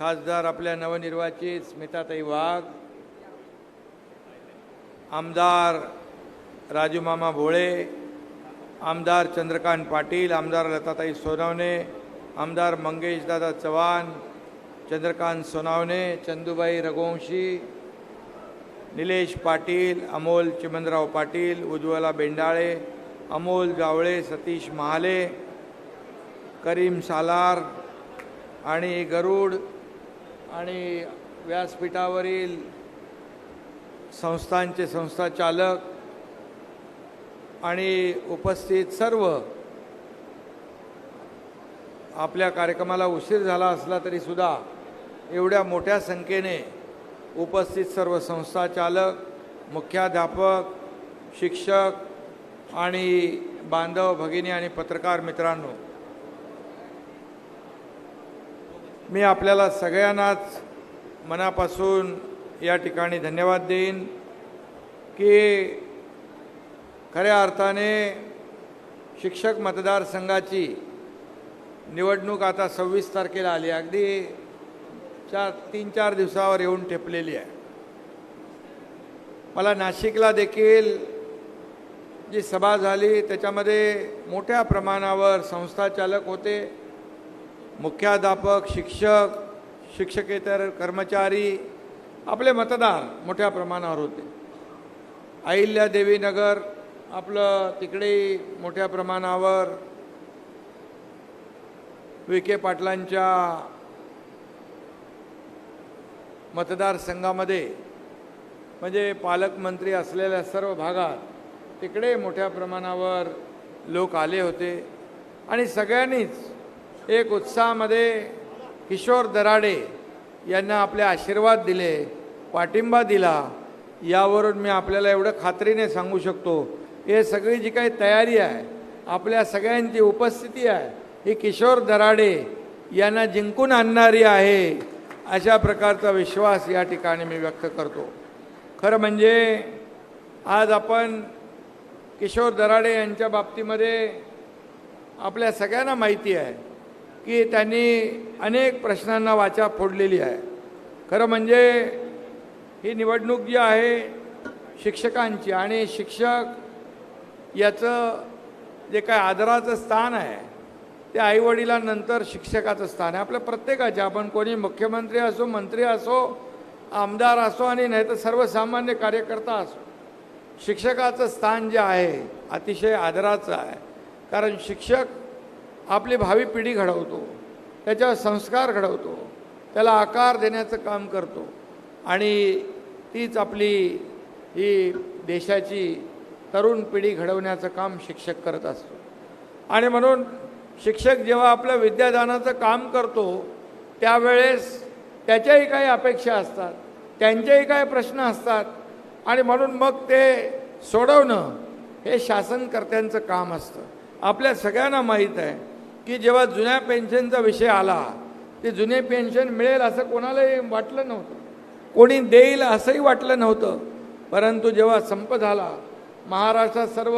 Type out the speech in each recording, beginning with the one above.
खासदार आपल्या नवनिर्वाचित स्मिताताई वाघ आमदार राजूमामा भोळे आमदार चंद्रकांत पाटील आमदार लताताई सोनवणे आमदार मंगेशदादा चव्हाण चंद्रकांत सोनावणे चंदूबाई रघुवंशी निलेश पाटील अमोल चिमनराव पाटील उज्ज्वला बेंडाळे अमोल जावळे सतीश महाले करीम सालार आणि गरुड आणि व्यासपीठावरील संस्थांचे संस्थाचालक आणि उपस्थित सर्व आपल्या कार्यक्रमाला उशीर झाला असला तरी सुद्धा एवढ्या मोठ्या संख्येने उपस्थित सर्व संस्थाचालक मुख्याध्यापक शिक्षक आणि बांधव भगिनी आणि पत्रकार मित्रांनो मी आपल्याला सगळ्यांनाच मनापासून या ठिकाणी धन्यवाद देईन की खऱ्या अर्थाने शिक्षक मतदारसंघाची निवडणूक आता सव्वीस तारखेला आली. अगदी चार तीन चार दिवसावर येऊन ठेपलेली आहे. मला नाशिकला देखील जी सभा झाली त्याच्यामध्ये मोठ्या प्रमाणावर संस्थाचालक होते. मुख्याध्यापक शिक्षक शिक्षकेतर कर्मचारी आपले मतदार मोठ्या प्रमाणावर होते. अहिल्या देवीनगर आपलं तिकडे मोठ्या प्रमाणावर विखे पाटलांच्या मतदारसंघामध्ये म्हणजे पालकमंत्री असलेल्या सर्व भागात तिकडे मोठ्या प्रमाणावर लोक आले होते. आणि सगळ्यांनीच एक उत्साहामध्ये किशोर दराडे यांना आपले आशीर्वाद दिले पाठिंबा दिला. यावरून मी आपल्याला एवढं खात्रीने सांगू शकतो. हे सगळी जी काही तयारी आहे आपल्या सगळ्यांची उपस्थिती आहे ही किशोर दराडे यांना जिंकून आणणारी आहे अशा प्रकारचा विश्वास या ठिकाणी मी व्यक्त करतो. खरं म्हणजे आज आपण किशोर दराडे यांच्या बाबतीमध्ये आपल्या सगळ्यांना माहिती आहे. की त्यांनी अनेक प्रश्नांना वाचा फोडलेली आहे. खरं म्हणजे ही निवडणूक जी आहे शिक्षकांची आणि शिक्षक याचं जे काय आदराचं स्थान आहे ते आईवडिलांनंतर शिक्षकाचं स्थान आहे. आपल्या प्रत्येकाचे आपण कोणी मुख्यमंत्री असो मंत्री असो आमदार असो आणि नाही तर सर्वसामान्य कार्यकर्ता असो शिक्षकाचं स्थान जे आहे अतिशय आदराचं आहे. कारण शिक्षक आपली भावी पिढी घडवतो त्याच्यावर संस्कार घडवतो त्याला आकार देण्याचं काम करतो. आणि तीच आपली ही देशाची तरुण पिढी घडवण्याचं काम शिक्षक करत असतो. आणि म्हणून शिक्षक जेव्हा आपलं विद्यादानाचं काम करतो त्यावेळेस त्याच्याही काही अपेक्षा असतात त्यांचेही काही प्रश्न असतात. आणि म्हणून मग ते सोडवणं हे शासनकर्त्यांचं काम असतं. आपल्या सगळ्यांना माहीत आहे की जेव्हा जुन्या पेन्शनचा विषय आला ते जुने पेन्शन मिळेल असं कोणालाही वाटलं नव्हतं. कोणी देईल असंही वाटलं नव्हतं. परंतु जेव्हा संप झाला महाराष्ट्रात सर्व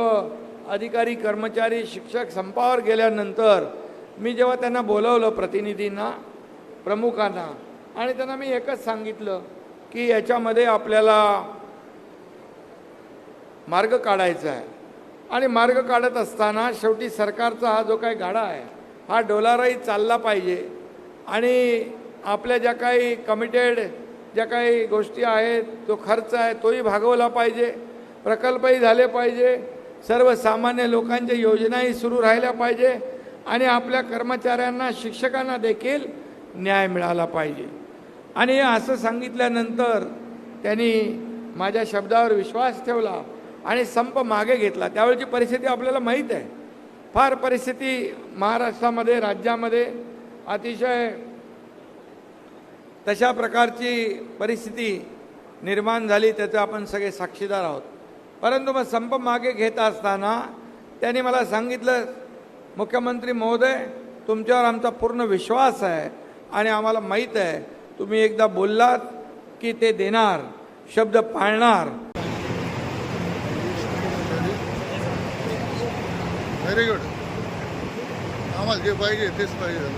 अधिकारी कर्मचारी शिक्षक संपावर गेल्यानंतर मी जेव्हा त्यांना बोलवलं प्रतिनिधींना प्रमुखांना आणि त्यांना मी एकच सांगितलं की याच्यामध्ये आपल्याला मार्ग काढायचा आहे. आणि मार्ग काढत असताना शेवटी सरकारचा हा जो काही गाडा आहे हा डोलाराही चालला पाहिजे. आणि आपल्या ज्या काही कमिटेड ज्या काही गोष्टी आहेत जो खर्च आहे तोही भागवला पाहिजे प्रकल्पही झाले पाहिजे सर्वसामान्य लोकांच्या योजनाही सुरू राहिल्या पाहिजे आणि आपल्या कर्मचाऱ्यांना शिक्षकांना देखील न्याय मिळाला पाहिजे. आणि असं सांगितल्यानंतर त्यांनी माझ्या शब्दावर विश्वास ठेवला. आणि संप मागे घेतला. त्यावेळची परिस्थिती आपल्याला माहीत आहे. फार परिस्थिती महाराष्ट्रामध्ये राज्यामध्ये अतिशय तशा प्रकारची परिस्थिती निर्माण झाली त्याचं आपण सगळे साक्षीदार आहोत. परंतु मग संप मागे घेत असताना त्यांनी मला सांगितलं मुख्यमंत्री महोदय तुमच्यावर आमचा पूर्ण विश्वास आहे आणि आम्हाला माहीत आहे. तुम्ही एकदा बोललात की ते देणार शब्द पाळणार व्हेरी गुड आम्हाला जे पाहिजे तेच पाहिजे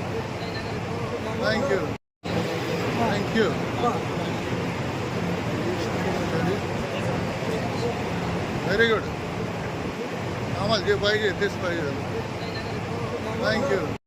थँक्यू थँक्यू व्हेरी गुड आम्हाला जे पाहिजे तेच पाहिजे थँक्यू